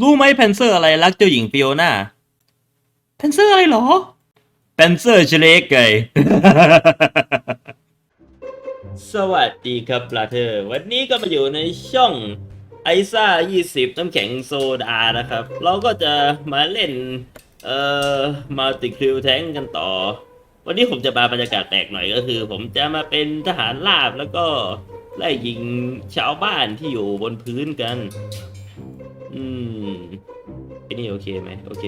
รู้ไหมแพนเซอร์อะไรรักเจ้าหญิงฟิโอนาแพนเซอร์อะไรเหรอแพนเซอร์เชเลกไง สวัสดีครับบราเธอร์วันนี้ก็มาอยู่ในช่องไอซ่า 20 น้ำแข็งโซดานะครับ เราก็จะมาเล่น เอ่อมัลติคริวแทงกันต่อ วันนี้ผมจะมาบรรยากาศแตกหน่อยก็คือ ผมจะมาเป็นทหารราบแล้วก็ไล่ยิงชาวบ้านที่อยู่บนพื้นกัน อืมไอ้นี่โอเคไหมโอเค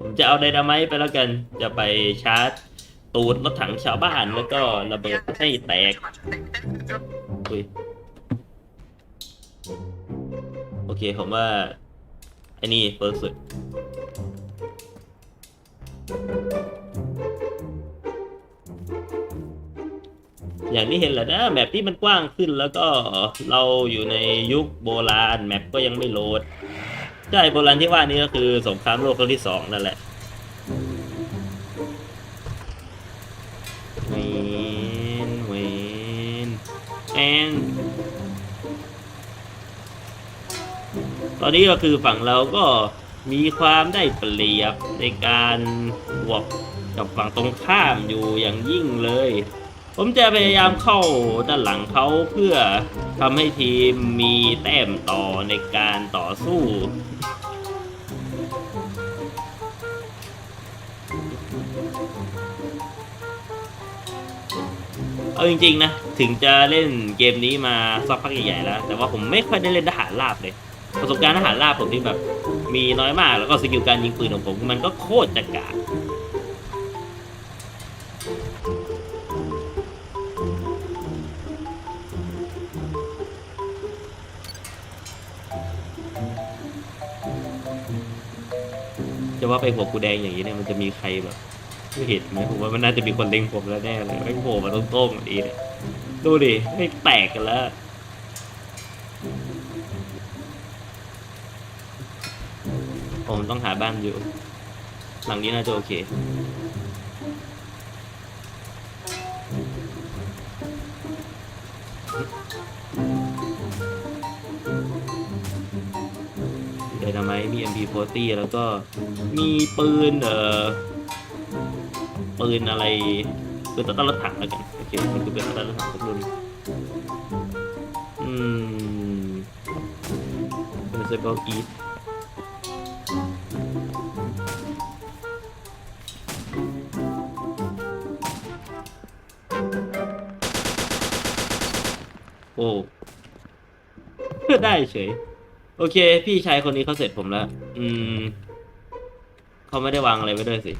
ผมจะเอาไดนาไมต์ไปแล้วกัน จะไปชาร์จ ตูดรถถังชาวบ้านแล้วก็ระเบิดให้แตกอุ้ยโอเคผมว่าไอ้นี่เฟิร์สสุดอย่างที่เห็นแหละนะแมปที่มันกว้างขึ้นแล้วก็เราอยู่ในยุคโบราณแมปก็ยังไม่โหลด ใช่โบราณที่ว่านี้ก็คือสงครามโลกครั้งที่สองนั่นแหละเวนเวนแอนตอนนี้ก็คือฝั่งเราก็มีความได้เปรียบในการบวกกับฝั่งตรงข้ามอยู่อย่างยิ่งเลย ผมจะพยายามเข้าด้านหลังเขาเพื่อทำให้ทีมมีแต้มต่อในการต่อสู้ เอาจริงๆนะ ถึงจะเล่นเกมนี้มาสักพักใหญ่ๆแล้ว แต่ว่าผมไม่ค่อยได้เล่นทหารราบเลย ประสบการณ์ทหารราบผมที่แบบ มีน้อยมากแล้วก็สกิลการยิงปืนของผมมันก็โคตรจะกาก ว่าไปหัวกูแดงอย่างนี้เนี่ยมันจะมีใครแบบไม่เห็นไหมผมว่ามันน่าจะมีคนเล็งผมแล้วแน่เลยไม่โผล่มาต้มๆแบบนี้เลยดูดิไม่แตกกันแล้วผมต้องหาบ้านอยู่ หลังนี้น่าจะโอเค นามายมี MP40 แล้วก็มีปืนเอ่อปืนอะไรปืนต่อต้านรถถังแล้วกันโอเคมันคือปืนต่อต้านรถถังสักรุ่นอืมเป็นเซอร์เคิลอีทโอ้ ได้เฉย โอเค พี่ชายคนนี้เขาเสร็จผมแล้ว อืม เขาไม่ได้วางอะไรไว้ด้วยสิ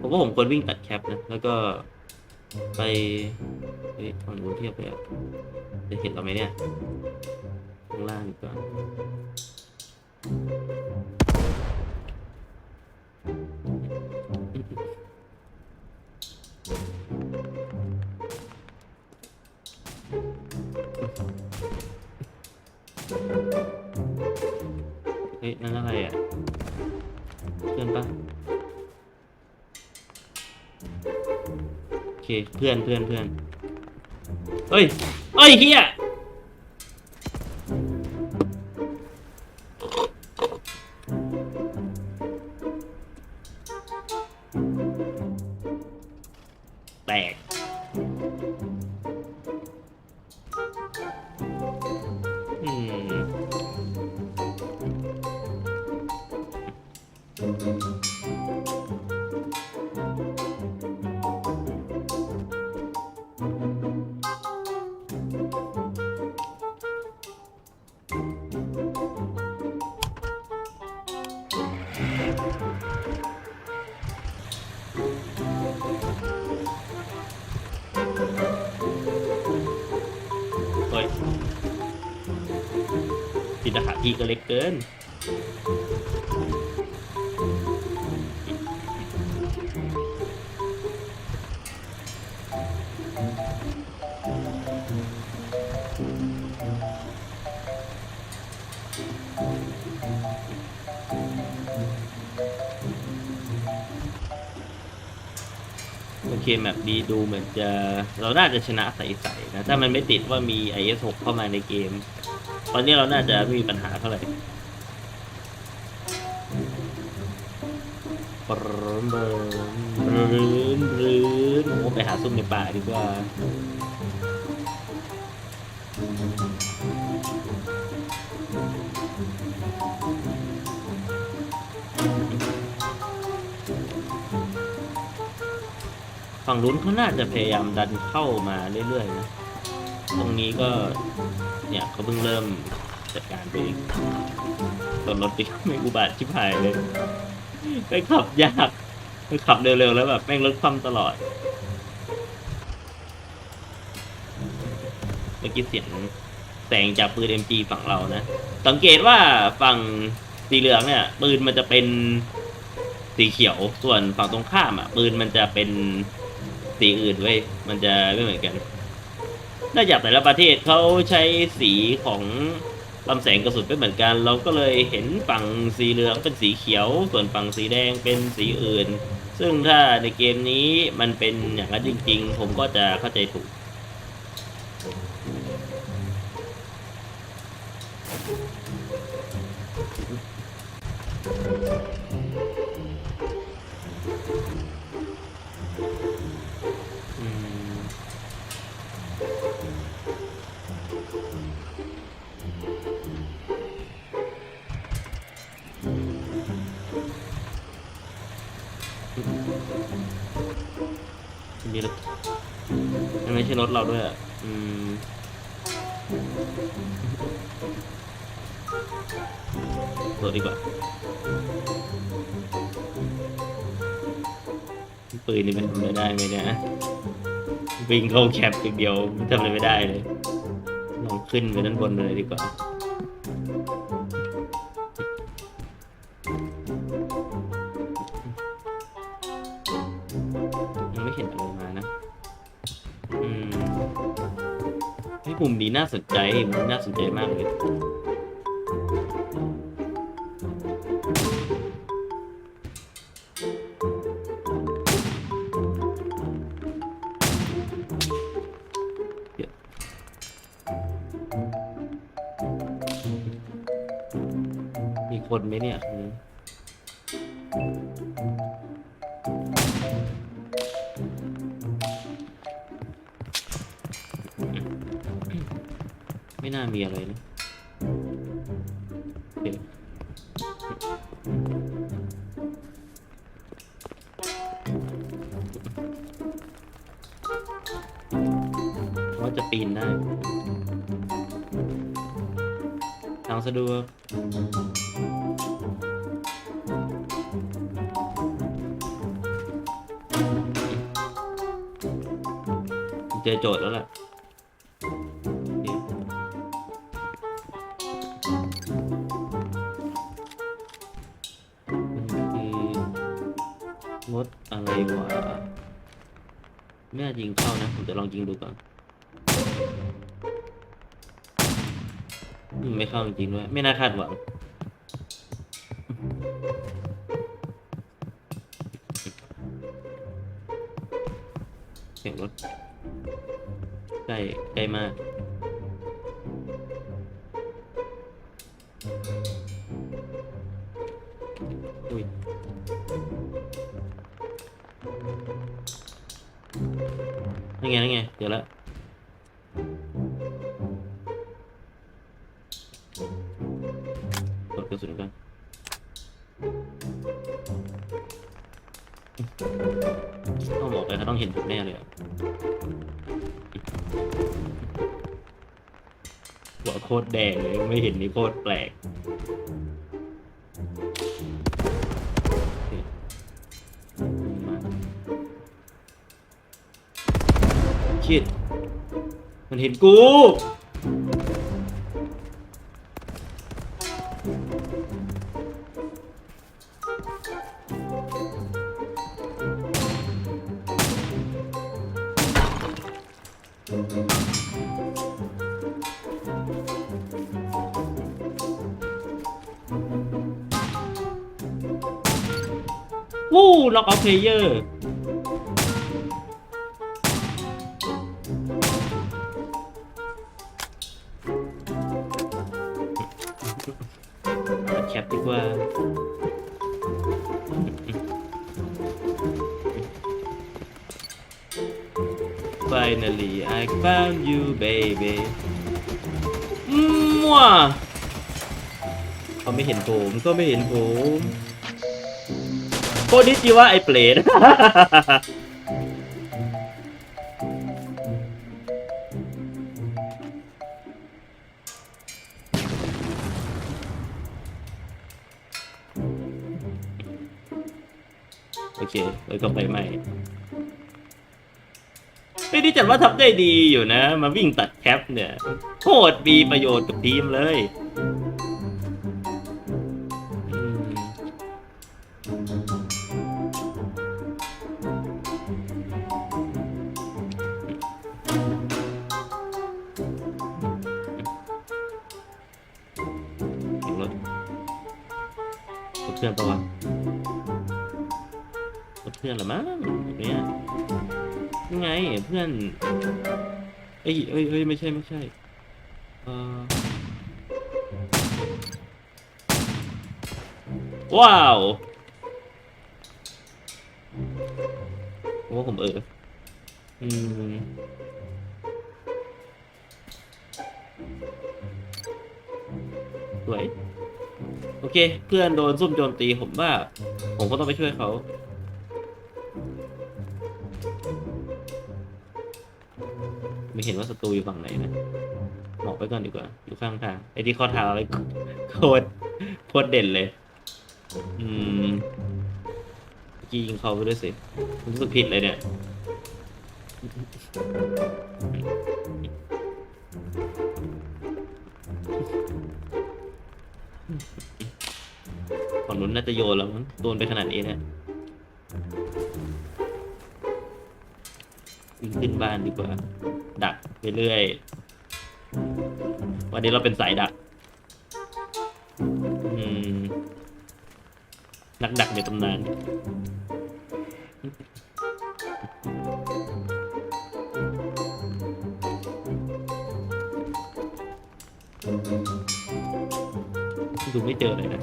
ผมว่าผมควรวิ่งตัดแคปนะ แล้วก็ไปเฮ้ยฝั่งนู้นเทียบไปอะจะเห็นเราไหมเนี่ย ข้างล่างดีกว่อน เคเพื่อนเพื่อนเพื่อนเฮ้ยเฮ้ยเฮีย เฮ้ยจินอาหารพี่ก็เล็กเกิน เคแมปดีดูเหมือนจะเราน่าจะชนะใสๆนะ ถ้ามันไม่ติดว่ามี IS6 เข้ามาในเกม ตอนนี้เราน่าจะไม่มีปัญหาเท่าไหร่ปรมเบิร์รื้นรื้นโอ้ไปหาซุ่มในป่าดีกว่า ฝั่งลุ้นเขาน่าจะพยายามดันเข้ามาเรื่อยๆนะ ตรงนี้ก็ เนี่ยเขาเพิ่งเริ่มจัดการไปเองตอนรถติดไม่อุบาทชิบหายเลยไปขับยากไปขับเร็วๆแล้วแบบแม่งรถคว่ำตลอด เมื่อกี้เสียงแสงจากปืน MG ฝั่งเรานะ สังเกตว่าฝั่งสีเหลืองเนี่ย ปืนมันจะเป็นสีเขียว ส่วนฝั่งตรงข้ามอะ ปืนมันจะเป็น สีอื่นเว้ยมันจะไม่เหมือนกันน่าจากแต่ละประเทศเขาใช้สีของลำแสงกระสุนไม่เหมือนกัน เราก็เลยเห็นฝั่งสีเหลืองเป็นสีเขียว ส่วนฝั่งสีแดงเป็นสีอื่น ซึ่งถ้าในเกมนี้มันเป็นอย่างนั้นจริง ๆ ผมก็จะเข้าใจถูก อะไรได้ไหมเนี่ยวิ่งเข้าแคปอย่างเดียวทำอะไรไม่ได้เลยลองขึ้นไปด้านบนเลยดีกว่ายังไม่เห็นอะไรมานะ อืมไอ้มุมนี้น่าสนใจมุมนี้น่าสนใจมากเลย ปีนได้ทางสะดวกเจอโจทย์แล้วล่ะโอเคมันคือรถอะไรวะไม่น่ายิงเข้านะ ผมจะลองยิงดูก่อน ไม่เข้าจริงด้วยไม่น่าคาดหวัง เสียงรถใกล้ใกล้มากอุ้ยนั่นไงนั่นไงเดี๋ยวแล้ว โคตรแดงเลยไม่เห็นนี่โคตรแปลกชิดมันเห็นกูวู้ ล็อกออฟเพลเยอร์แคปดีกว่าไ i n a l l y I found you baby มัวเขาไม่เห็นผมก็ไม่เห็นผม คตรนิจิวะไอเปรตโอเคแล้วก็ไปใหม่ไม่ได้จัดว่าทำได้ดีอยู่นะ มาวิ่งตัดแคปเนี่ย โคตรมีประโยชน์กับทีมเลย เอ้ยเอ้ยเอ้ยไม่ใช่ไม่ใช่เออว้าวโอ้ผมเอออืมสวยโอเค เพื่อนโดนซุ่มโจมตีผมว่า ผมก็ต้องไปช่วยเขา ไม่เห็นว่าศัตรูอยู่ฝั่งไหนนะหมอกไปก่อนดีกว่า อยู่ข้างทางไอ้ที่ข้อเท้าอะไรโคตรโคตรเด่นเลย อืมกี้ยิงเขาไปด้วยสิรู้สึกผิดเลยเนี่ยฝั่งนู้นน่าจะโยนแล้วมั้งโดนไปขนาดนี้เนี่ยวิ่งขึ้นบ้านดีกว่า เรื่อยวันนี้เราเป็นสายดักนักดักในตำนานดูไม่เจอเลยนะ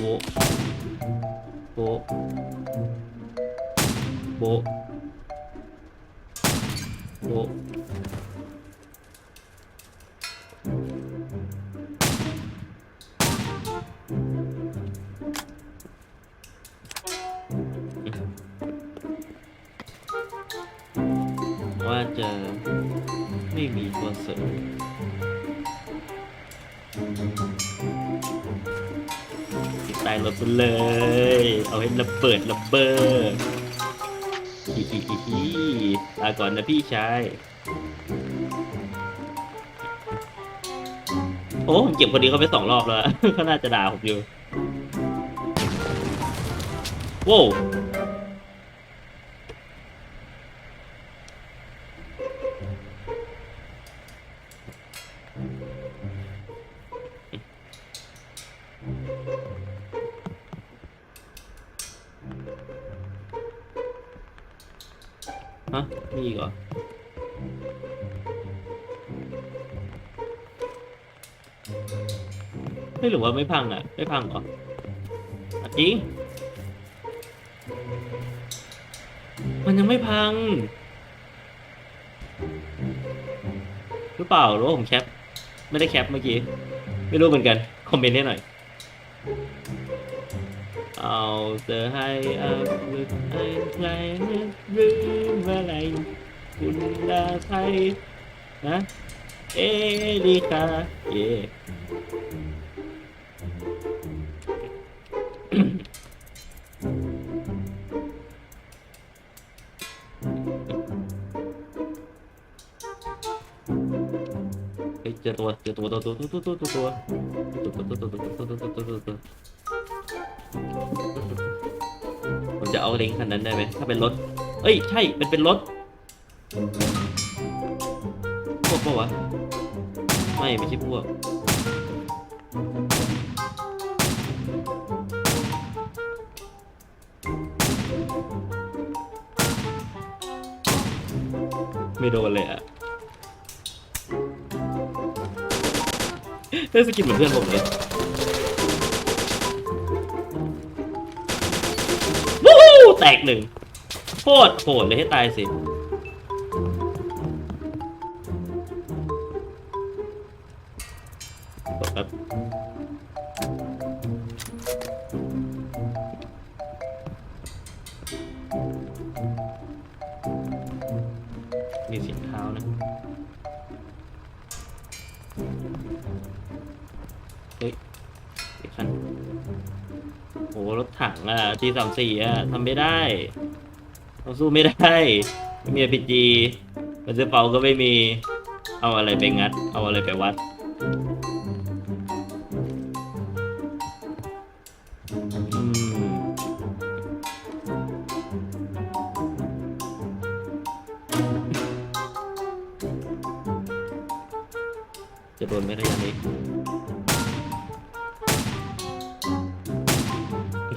โบะโเบอร์ฮิฮิฮิฮิลาก่อนนะพี่ชาย โอ้ผมเก็บคนนี้เขาไปสองรอบแล้วเขาน่าจะด่าผมอยู่ โว้ รือว่าไม่พังอะ ไม่พังเหรอจริง มันยังไม่พัง หรือเปล่าหรือว่าผมแคป ไม่ได้แคปเมื่อกี้ ไม่รู้เหมือนกัน คอมเมนต์ให้หน่อย เอาเธอให้อับลึกให้ใครหรือเมื่อไรคุณลาไทยนะ เอลิคาเย่ เฮ้ยเจอตัวเจอตัวตัวตัวตัวตัวตัวตัวตัวตัวตัวตัวตัวตัวตัวตัวตัวผมจะเอาเล้งคันนั้นได้ไหมถ้าเป็นรถ เอ้ยใช่เป็นเป็นรถพวกปะวะไม่ไม่ใช่พวกไม่โดนเลยอะ เล่นสกินเหมือนเพื่อนผมเลยวู้ฮู้แตกหนึ่งโคตรโหดเลยให้ตายสิกดครับ ถังอะทีสามสี่อะทำไม่ได้เราสู้ไม่ได้ไม่มีพีจีมันจะเป่าก็ไม่มี เอาอะไรไปงัด เอาอะไรไปวัด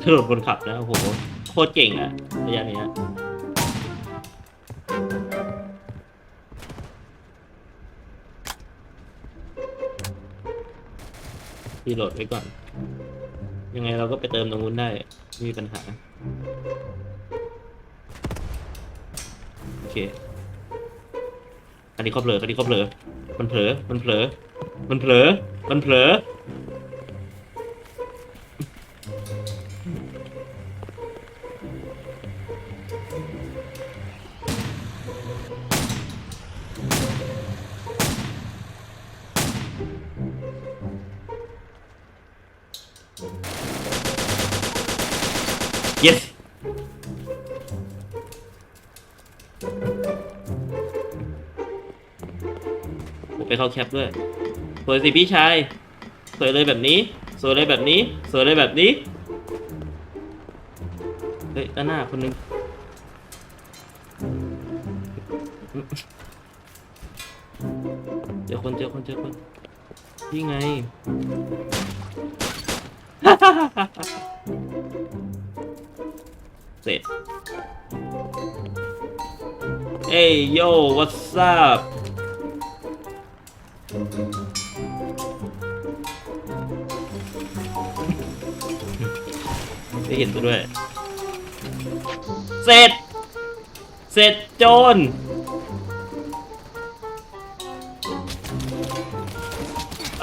ถ้าโดนคนขับนะโอ้โหโคตรเก่งอะระยะนี้อะรีโหลดไว้ก่อน ยังไงเราก็ไปเติมตรงนู้นได้ไม่มีปัญหา โอเค อันนี้เขาเผลออันนี้เขาเผลอมันเผลอ มันเผลอ มันเผลอ มันเผลอ ผมไปเข้าแคปด้วย สวยสิพี่ชาย สวยเลยแบบนี้ สวยเลยแบบนี้ สวยเลยแบบนี้ เฮ้ยด้านหน้าคนหนึงเจอคนเจอคนเจอคนนี่ไง เสร็จ เอ้ยโย่ what's up ได้เห็นตัวด้วย เสร็จ เสร็จโจร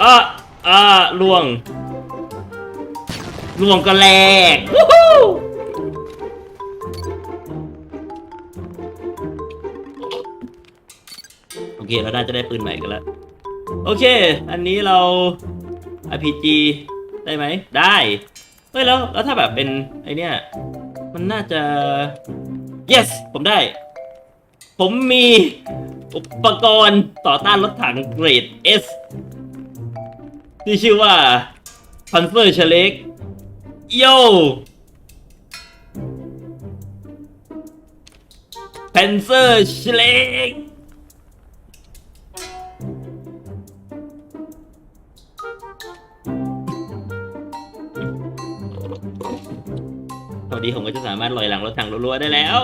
อะอะล่วงล่วงก็แหลก เคเราน่าจะได้ปืนใหม่กันแล้ว โอเค อันนี้เรา RPG ได้ไหม ได้ เฮ้ยแล้วแล้วถ้าแบบเป็นไอเนี้ยมันน่าจะ yes ผมได้ ผมมีอุปกรณ์ต่อต้านรถถังเกรด S ที่ชื่อว่า Panzer c h a l e k โย Panzer c h a l e k พอดีผมก็จะสามารถลอยหลังรถถังรัวๆได้แล้ว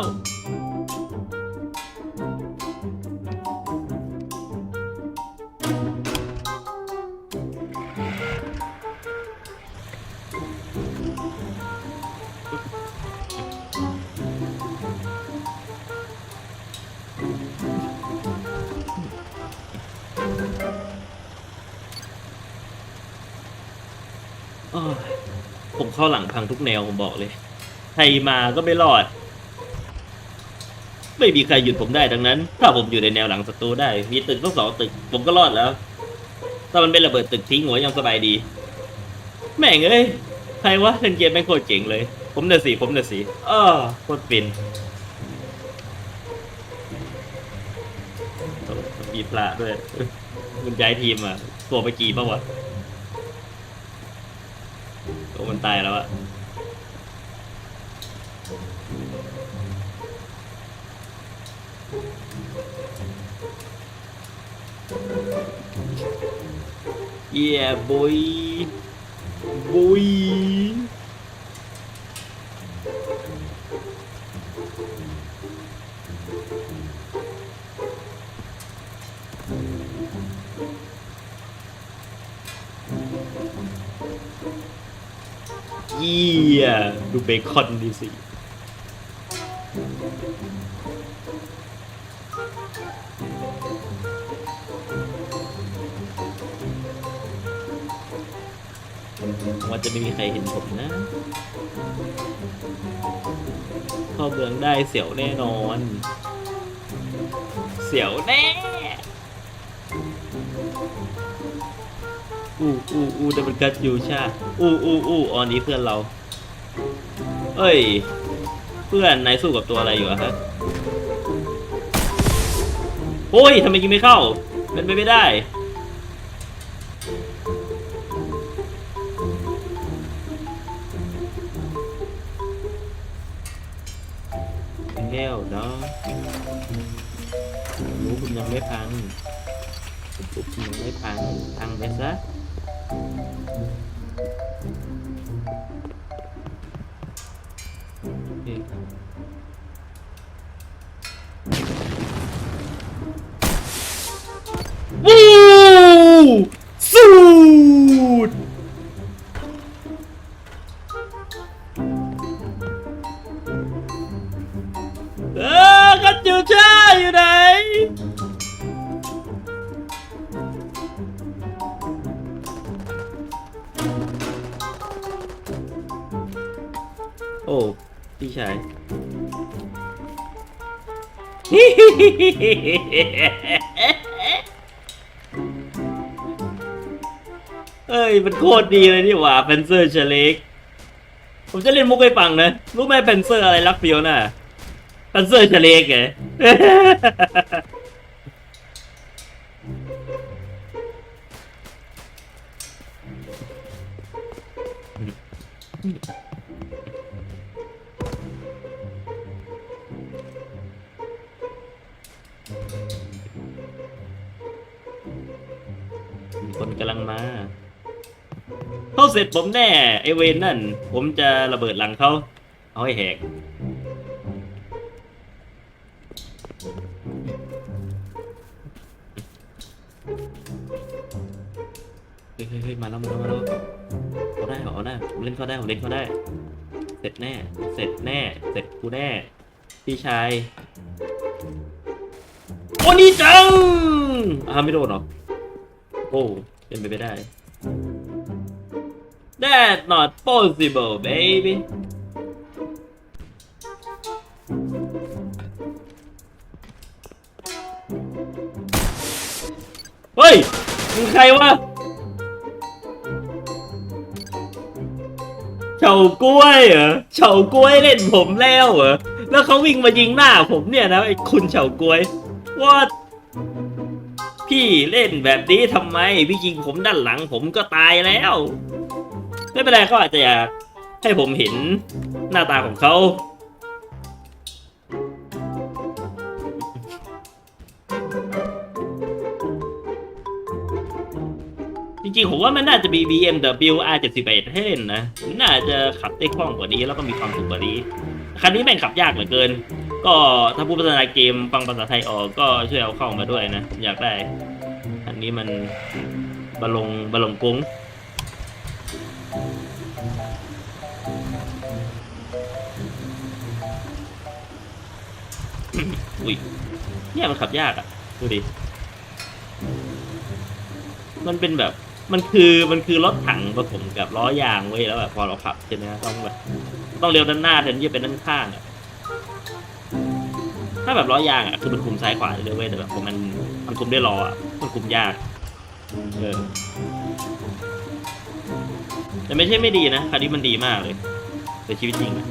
ผมเข้าหลังพังทุกแนวผมบอกเลย ใครมาก็ไม่รอด ไม่มีใครหยุดผมได้ดังนั้น ถ้าผมอยู่ในแนวหลังศัตรูได้ มีตึกต้งสองตึก ผมก็รอดแล้ว ถ้ามันเป็นระเบิดตึกทิ้งหัวยังสบายดี แม่งเอ้ยใครวะเล่นเกมแม่งโคตรเจ๋งเลย ผมเดือดสีผมเดือดสีอ้อโคตรฟินมีพระด้วยคุณย้ายทีมอะตัวไปกี่ปะวะตัวมันตายแล้วอะ เย้บุยบุยเยี่ยดูเบคอนดีสิ ว่าจะไม่มีใครเห็นผมนะเข้าเมืองได้เสียวแน่นอน เสียวแน่อู้อู้อู้ดับเบิลกัดยูชาอู้อู้อู้ออนนี้เพื่อนเรา เอ้ย เพื่อนนายสู้กับตัวอะไรอยู่อะฮะโอ้ยทำไมยิงไม่เข้าเป็นไปไม่ได้ ยู่ช่าอยู่ไหนโอ้พี่ชายเอ้ยมันโคตรดีเลยนี่หว่าเพนเซอร์เชล็กผมจะเล่นมุกให้ฟังนะ รู้ไหมเพนเซอร์อะไรรักเฟียวน่ะปันเซอร์เฉลกไง มีคนกำลังมา เข้าเสร็จผมแน่ไอเวนนั่น ผมจะระเบิดหลังเขา เอาให้แหก นเขาได้ผมเล่นเขาได้ เสร็จแน่ เสร็จแน่ เสร็จกูแน่ พี่ชาย โอ้นี่จังอ่าไม่โดนหรอ โอ้เป็นไปไม่ได้ That's not possible baby เฮ้ยมึงใครวะ เฉากล้วยเหรอเฉากล้วยเล่นผมแล้วเหรอแล้วเขาวิ่งมายิงหน้าผมเนี่ยนะไอ้คุณเฉากล้วยว่าพี่เล่นแบบนี้ทำไม พี่ยิงผมด้านหลังผมก็ตายแล้ว ไม่เป็นไรเขาอาจจะอยากให้ผมเห็นหน้าตาของเขา ริงๆผมว่ามันน่าจะมี BMW R71 ให้เล่นนะน่าจะขับได้คล่องกว่านี้แล้วก็มีความสุขกว่านี้คันนี้แม่งขับยากเหลือเกิน ก็ถ้าผู้พัฒนาเกมฟังภาษาไทยออกก็ช่วยเอาเข้ามาด้วยนะผมอยากได้อันนี้มันบาลงบาลงกุ้งอุ้ยเนี่ยมันขับยากอะดูดิมันเป็นแบบ มันคือมันคือรถถังผสมกับล้อยางเว้ยแล้วแบบพอเราขับใช่ไหมต้องแบบต้องเลี้ยวด้านหน้าแทนที่จะเป็นด้านข้างอะถ้าแบบล้อยางอะคือมันคุมซ้ายขวาได้เลยเว้ยแต่แบบพอมันมันคุมได้ล้ออะมันคุมยากเออแต่ไม่ใช่ไม่ดีนะคันนี้มันดีมากเลยในชีวิตจริงอะ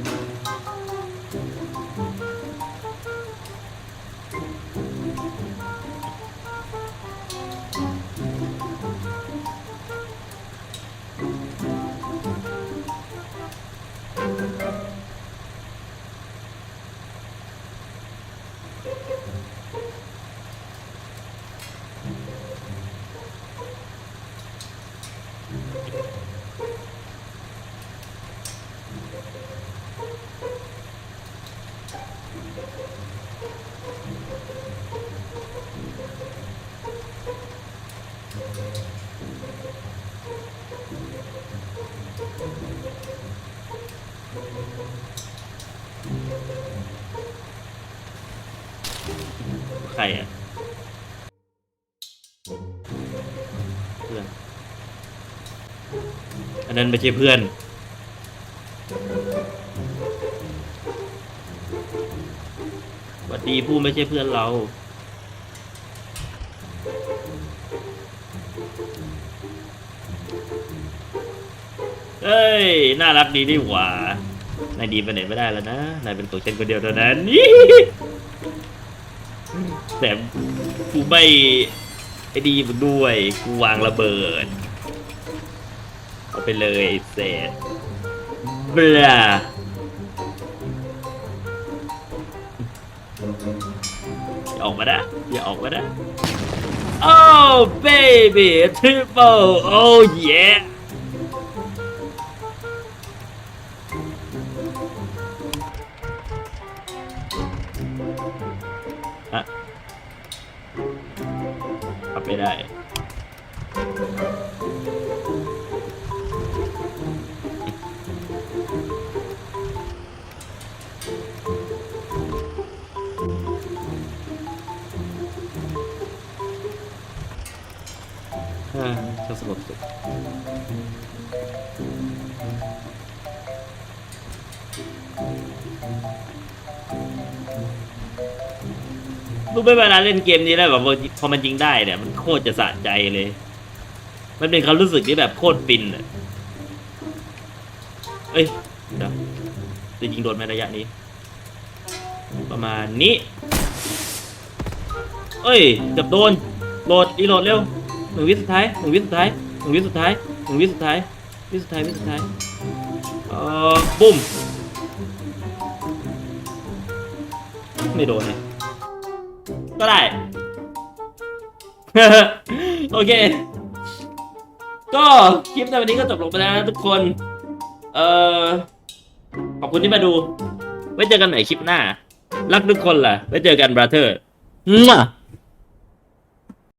นนั้นไม่ใช่เพื่อนสวัสดีผู้ไม่ใช่เพื่อนเราเอ้ย น่ารักดีนี่หว่านายดีไปไหนไม่ได้แล้วนะ นายเป็นตัวฉันคนเดียวเท่านั้นแต่กูไม่ไอ้ดีมึงด้วย กูวางระเบิด เอาไปเลยไอ้เศษเบลาอย่าออกมานะอย่าออกมานะ Oh baby triple oh yeah ไม่ได้ อ่าช่างสงบสุขรู้ไหมเวลาเล่นเกมนี้แล้วแบบพอมันยิงได้เนี่ย มันโคตรจะสะใจเลย มันเป็นความรู้สึกที่แบบโคตรฟินอะเอ้ยเดี๋ยวจะยิงโดนไหมระยะนี้ ประมาณนี้ เอ้ยเกือบโดนโหลดรีโหลดเร็ว หนึ่งวิสุดท้ายหนึ่งวิสุดท้ายหนึ่งวิสุดท้ายหนึ่งวิสุดท้ายวิสุดท้ายวิสุดท้ายเอ่อบุ้มไม่โดนเลยก็ได้ โอเค ก็คลิปในวันนี้ก็จบลงไปแล้วนะทุกคน เอ่อ ขอบคุณที่มาดู ไว้เจอกันใหม่คลิปหน้า รักทุกคนล่ะ ไว้เจอกันบราเธอร์